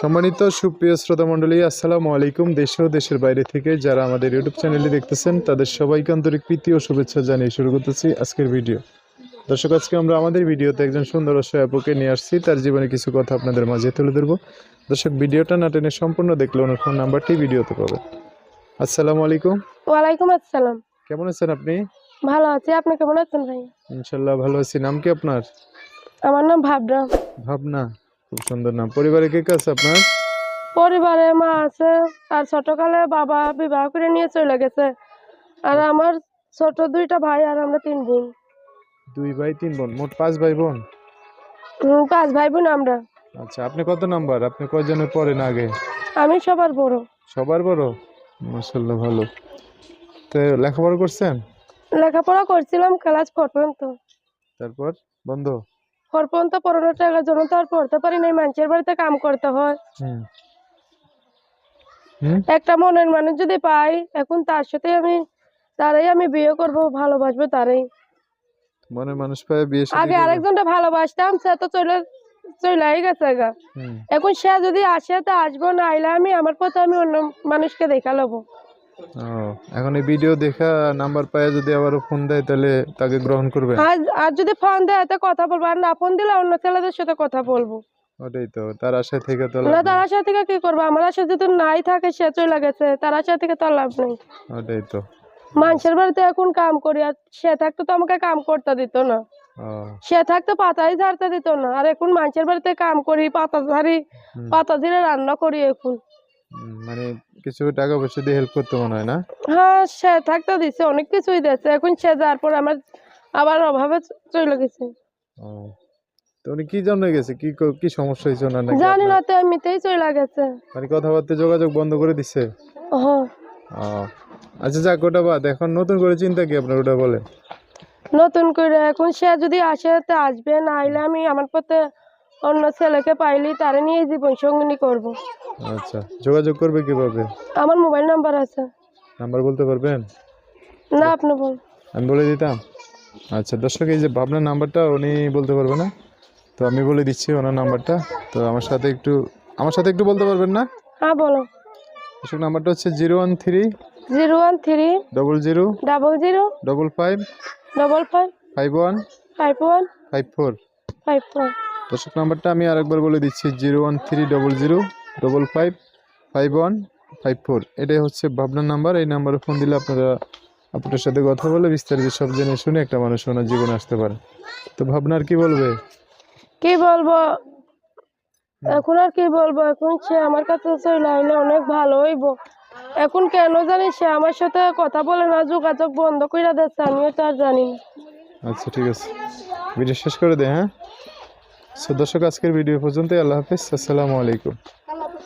সম্মানিত সুপ্রিয় শ্রোতা মণ্ডলী আসসালামু আলাইকুম। দেশ ও দেশের বাইরে থেকে যারা আমাদের ইউটিউব চ্যানেলটি দেখতেছেন তাদের সবাইকে আন্তরিক প্রীতি ও শুভেচ্ছা জানিয়ে শুরু করতেছি আজকের ভিডিও। দর্শক আজকে আমরা আমাদের ভিডিওতে একজন সুন্দর অসহায় আপুকে নিয়ে আসছি। তার জীবনে কিছু কথা আপনাদের মাঝে তুলে ধরবো। দর্শক ভিডিওটা না টেনে সম্পূর্ণ দেখলে ওনার ফোন নাম্বারটি ভিডিওতে পাবে আসসালামু আলাইকুম। ওয়ালাইকুম আসসালাম। কেমন আছেন আপনি? ভালো আছি। আপনি কেমন আছেন ভাই? ইনশাল্লাহ ভালো আছি। নাম কি আপনার? আমার নাম ভাবনা ভাবনা। খুব সুন্দর নাম। পরিবারে কে কে আছে আপনার? পরিবারে মা আছে আর ছোটকালে বাবা বিবাহ করে নিয়ে চলে গেছে। আর আমার ছোট দুইটা ভাই আর আমরা তিন বোন। দুই ভাই তিন বোন। মোট পাঁচ ভাই বোন? পাঁচ ভাই বোন আমরা। আচ্ছা আপনি কত নাম্বার? আপনি কয়জনের পড়েন আগে? আমি সবার বড়। সবার বড়? মাসাল্লাহ ভালো। তো লেখাপড়া করছেন? লেখাপড়া করছিলাম ক্লাস ফোর পর্যন্ত। তারপর? বন্ধ? ফোর পর্যন্ত পড়ানোর টাকার জন্য তো আর পড়তে পারি নাই মানুষের বাড়িতে কাম করতে হয়। একটা মনের মানুষ যদি পাই এখন তার সাথে আমি তারাই আমি বিয়ে করব ভালোবাসবো তারাই। মনের মানুষ পায় বিয়ে আগে আরেকজনটা ভালোবাসতাম সে তো চলে চলেই গেছে গা। এখন সে যদি আসে তো আসব না আইলে আমি আমার পথে আমি অন্য মানুষকে দেখা লবো। ও এখন এই ভিডিও দেখা নাম্বার পায় যদি আবারও ফোন দেয় তাহলে তাকে গ্রহণ করবে আর আর যদি ফোন দেয় তো কথা বলব। আর না ফোন দিলে অন্য ছেলেদের সাথে কথা বলব। ওটাই তো তার আশায় থেকে তো না তার। আশা থেকে কি করব? আমার আশা যদি নাই থাকে সে চলে গেছে। তার আশা থেকে তো লাভ নেই। ওটাই তো। মানুষের বাড়িতে এখন কাম করি আর সে থাকতো তো আমাকে কাম করতে দিত না। সে থাকতো পাতাই ঝাড়তে দিত না। আর এখন মানুষের বাড়িতে কাম করি পাতা ঝাড়ি পাতা ঝিরে রান্না করি এখন। মানে কিছু টাকা পয়সা দিয়ে হেল্প করতে মনে হয় না? হ্যাঁ সে থাকতে দিছে অনেক কিছুই দিয়েছে। এখন সে যাওয়ার পর আমার আবার অভাবে চলে গেছে। তো উনি কি জন্য গেছে? কি কি সমস্যা হয়েছে ওনার নাকি জানি না তো এমনিতেই চলে গেছে। মানে কথাবার্তা যোগাযোগ বন্ধ করে দিছে? হ্যাঁ আচ্ছা যাক ওটা বাদ। এখন নতুন করে চিন্তা কি আপনার ওটা বলে নতুন করে এখন সে যদি আসে তো আসবে। না আইলে আমি আমার পথে অন্য ছেলেকে পাইলি তারে নিয়ে জীবন সঙ্গিনী করব। আচ্ছা যোগাযোগ করবে কীভাবে? আমার মোবাইল নাম্বার আছে। নাম্বার বলতে পারবেন? না আপনি বল। আমি বলে দিতাম? আচ্ছা দর্শক এই যে ভাবনার নাম্বারটা উনি বলতে পারবে না? তো আমি বলে দিচ্ছি ওনার নাম্বারটা। তো আমার সাথে একটু আমার সাথে একটু বলতে পারবেন না? হ্যাঁ বলো। দর্শক নাম্বারটা হচ্ছে zero one three zero one three double zero double zero double five double five five one five one five four. Five four. দর্শক নাম্বারটা আমি আরেকবার বলে দিচ্ছি zero one three double zero double five five one five four এটাই হচ্ছে ভাবনার number. এই নাম্বারে ফোন দিলে আপনারা আপনার সাথে কথা বলে বিস্তারিত সব জেনে শুনে একটা মানুষ ওনার জীবনে আসতে পারে তো ভাবনার কি বলবে? কি বলব? এখন আর কি বলব? এখন সে আমার কাছে চলে আইলে অনেক ভালো হইব। এখন কেন জানি সে আমার সাথে কথা বলে না যোগাযোগ বন্ধ করে দিচ্ছে আমিও তো আর জানি না। আচ্ছা ঠিক আছে। ভিডিও শেষ করে দে হ্যাঁ? সো দর্শক আজকের ভিডিও পর্যন্তই। আল্লাহ হাফিজ। আসসালামু আলাইকুম।